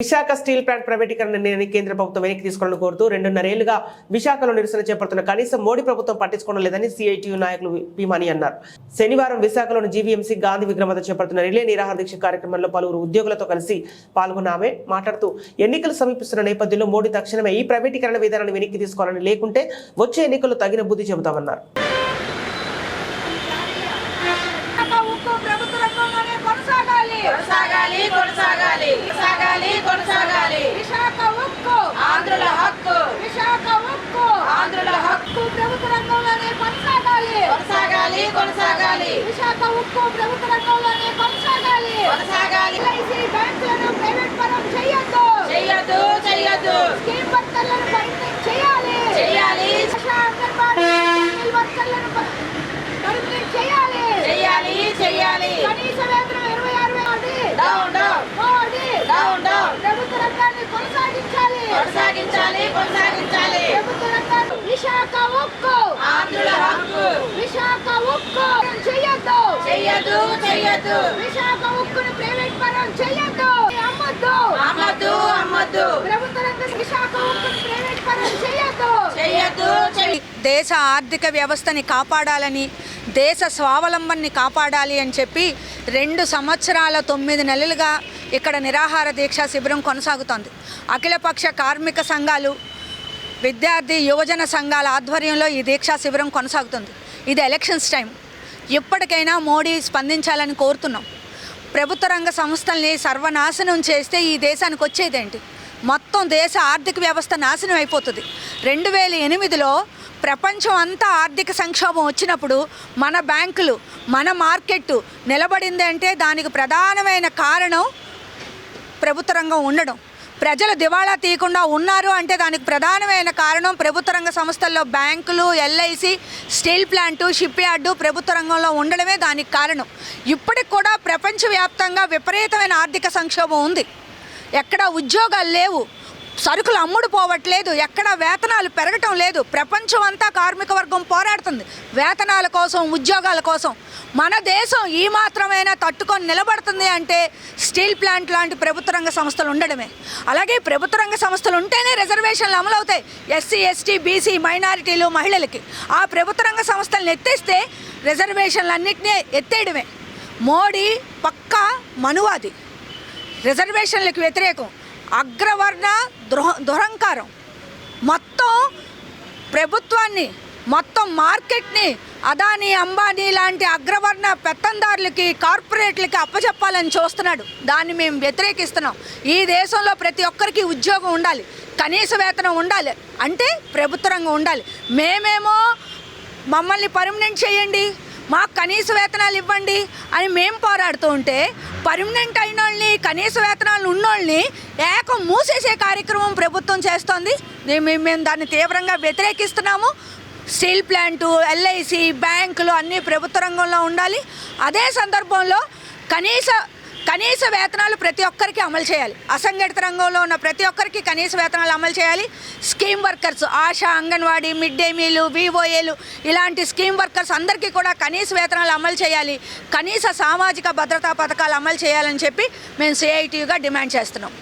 Visakha steel plant ప్రైవేటీకరణ నిర్ణయాన్ని కేంద్ర ప్రభుత్వం వెనక్కి తీసుకోవాలని కోరుతూ రెండున్నరేళ్ళుగా విశాఖలో నిరసన చేపడుతున్న కనీసం మోడీ ప్రభుత్వం పట్టించుకోవడం లేదని సిఐటియు నాయకులు భీమాని అన్నారు. శనివారం విశాఖలోని జీవీఎంసీ గాంధీ విగ్రహం వద్ద చేపడుతున్న రిలే నిరాహార దీక్ష కార్యక్రమంలో పలువురు ఉద్యోగులతో కలిసి పాల్గొన్న ఆమె మాట్లాడుతూ ఎన్నికలు సమీపిస్తున్న నేపథ్యంలో మోడీ తక్షణమే ఈ ప్రైవేటీకరణ విధానాన్ని వెనక్కి తీసుకోవాలని లేకుంటే వచ్చే ఎన్నికల్లో తగిన బుద్ధి చెబుతామన్నారు విశాఖ ఉక్కు ప్రభుత్వ రంగంలోనే కొనసాగాలి కొనసాగాలి కొనసాగాలి కొనసాగాలి కొనసాగాలి విశాఖ ఉక్కు ఆంధ్రుల హక్కు విశాఖ ఉక్కు ఆంధ్రుల హక్కు ఉక్కు ప్రభుత్వ రంగంలోనే కొనసాగాలి కొనసాగాలి కొనసాగాలి విశాఖ ఉక్కు ప్రభుత్వ రంగంలోనే కొనసాగాలి కొనసాగాలి ఎల్ఐసి బ్యాంకులను ప్రైవేట్ పరం చేయొద్దు చెయ్యొద్దు చెయ్యొద్దు స్కీమ్ వర్కర్లను పర్మినెంట్ చేయాలి చెయ్యాలి. ఆశా అంగన్వాడీ స్కీమ్ వర్కర్లను ప- పర్మినెంట్ చేయాలి చెయ్యాలి చెయ్యాలి కనీస వేతనం ఇరవై ఆరు వేలు down down Modi down down ప్రభుత్వ రంగాన్ని కొనసాగించాలి కొనసాగించాలి కొనసాగించాలి ప్రభుత్వ రంగాన్ని విశాఖ ఉక్కు ఆంధ్రుల హక్కు విశాఖ ఉక్కు చెయ్యొద్దు చెయ్యొద్దు చెయ్యొద్దు విశాఖ ఉక్కును ప్రైవేట్ పరం చెయ్యొద్దు అమ్మొద్దు. అమ్మద్దు అమ్మద్దు. ప్రభుత్వ రంగ విశాఖ ఉక్కును ప్రైవేట్ పరం చెయ్యొద్దు చెయ్యొద్దు చెయ్య దేశ ఆర్థిక వ్యవస్థని కాపాడాలని దేశ స్వావలంబన్ని కాపాడాలి అని చెప్పి రెండు సంవత్సరాల తొమ్మిది నెలలుగా ఇక్కడ నిరాహార దీక్ష శిబిరం కొనసాగుతోంది. అఖిలపక్ష కార్మిక సంఘాలు విద్యార్థి యువజన సంఘాల ఆధ్వర్యంలో ఈ దీక్షా శిబిరం కొనసాగుతుంది. ఇది ఎలక్షన్స్ టైం. ఇప్పటికైనా మోడీ స్పందించాలని కోరుతున్నాం. ప్రభుత్వ రంగ సంస్థల్ని సర్వనాశనం చేస్తే ఈ దేశానికి వచ్చేదేంటి? మొత్తం దేశ ఆర్థిక వ్యవస్థ నాశనం అయిపోతుంది. రెండు వేల ఎనిమిదిలో ప్రపంచం అంతా ఆర్థిక సంక్షోభం వచ్చినప్పుడు మన బ్యాంకులు మన మార్కెట్ నిలబడింది అంటే దానికి ప్రధానమైన కారణం ప్రభుత్వ రంగం ఉండడం. ప్రజలు దివాళా తీయకుండా ఉన్నారు అంటే దానికి ప్రధానమైన కారణం ప్రభుత్వ రంగ సంస్థల్లో బ్యాంకులు LIC steel plant ship yard ప్రభుత్వ రంగంలో ఉండడమే దానికి కారణం. ఇప్పటికి కూడా ప్రపంచవ్యాప్తంగా విపరీతమైన ఆర్థిక సంక్షోభం ఉంది. ఎక్కడ ఉద్యోగాలు లేవు. సరుకులు అమ్ముడు పోవట్లేదు ఎక్కడ వేతనాలు పెరగటం లేదు. ప్రపంచం అంతా కార్మిక వర్గం పోరాడుతుంది. వేతనాల కోసం ఉద్యోగాల కోసం. మన దేశం ఈ మాత్రమైనా తట్టుకొని నిలబడుతుంది అంటే స్టీల్ ప్లాంట్ లాంటి ప్రభుత్వ రంగ సంస్థలు ఉండడమే. అలాగే ప్రభుత్వ రంగ సంస్థలు ఉంటేనే రిజర్వేషన్లు అమలవుతాయి. ఎస్సీ ఎస్టీ బీసీ మైనారిటీలు మహిళలకి. ఆ ప్రభుత్వ రంగ సంస్థలను ఎత్తేస్తే రిజర్వేషన్లన్నింటినీ ఎత్తేయడమే. మోడీ పక్కా మనువాది. రిజర్వేషన్లకు వ్యతిరేకం. అగ్రవర్ణ దృహ దురహంకారం. మొత్తం ప్రభుత్వాన్ని మొత్తం మార్కెట్ని అదానీ అంబానీ లాంటి అగ్రవర్ణ పెత్తందారులకి కార్పొరేట్లకి అప్పచెప్పాలని చూస్తున్నాడు. దాన్ని మేము వ్యతిరేకిస్తున్నాం. ఈ దేశంలో ప్రతి ఒక్కరికి ఉద్యోగం ఉండాలి. కనీస వేతనం ఉండాలి. అంటే ప్రభుత్వ రంగం ఉండాలి. మేమేమో మమ్మల్ని పర్మనెంట్ చేయండి. మాకు కనీస వేతనాలు ఇవ్వండి అని మేము పోరాడుతూ ఉంటే పర్మనెంట్ అయిన వాళ్ళని కనీస వేతనాలు ఉన్నోళ్ళని ఏకం మూసేసే కార్యక్రమం ప్రభుత్వం చేస్తోంది. మేము మేము దాన్ని తీవ్రంగా వ్యతిరేకిస్తున్నాము. స్టీల్ ప్లాంటు ఎల్ఐసి బ్యాంకులు అన్నీ ప్రభుత్వ రంగంలో ఉండాలి. అదే సందర్భంలో కనీస కనీస వేతనాలు ప్రతి ఒక్కరికి అమలు చేయాలి. అసంఘటిత రంగంలో ఉన్న ప్రతి ఒక్కరికి కనీస వేతనాలు అమలు చేయాలి. Scheme workers Asha anganwadi mid day మీలు వివోఏలు ఇలాంటి స్కీమ్ వర్కర్స్ అందరికీ కూడా కనీస వేతనాలు అమలు చేయాలి. కనీస సామాజిక భద్రతా పథకాలు అమలు చేయాలని చెప్పి మేము సిఐటియుగా డిమాండ్ చేస్తున్నాం.